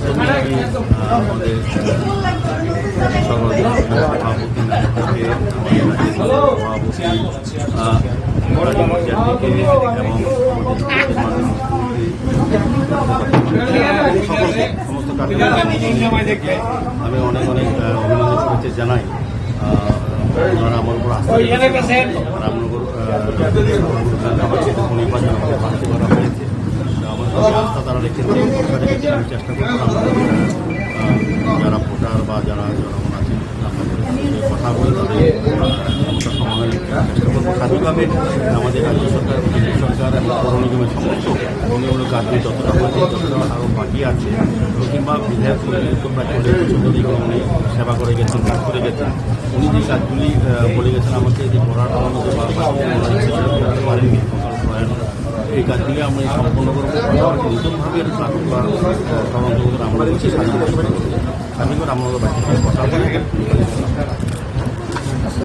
প্রথমে আমি আমাদের সর্বাধিক আহ, রাজু মর্যাদাকে এবং সমস্ত আমি অনেক অনেক অভিনন্দন শুভেচ্ছা জানাই ওনারা আমার উপর আস্থা আহ, আমার যেহেতু নির্বাচন আমাকে প্রার্থী করা হয়েছে আমার প্রতি আস্থা রেখেছে ভরসা রেখেছে, আমি চেষ্টা করব যারা ভোটার বা যারা জনগণ সঙ্গে কথা বলে তাদের সমাধানের চেষ্টা করব স্বাধীনভাবে আমাদের রাজ্য সরকার কেন্দ্র সরকার এবং পৌর নিগমের সমস্ত উন্নয়নমূলক কাজগুলি যতটা হয়েছে, যতটা আরও বাকি আছে কিংবা বিধায়ক চৌধুরী উনি সেবা করে গেছেন, কাজ করে গেছেন। উনি যে কাজগুলি বলে গেছেন আমাকে যে করার অনুমতি বা এই কাজগুলি আমরা সম্পন্ন করব। নতুনভাবে এটা আমরা স্বাধীনভাবে স্বাধীনভাবে আমরা কথা।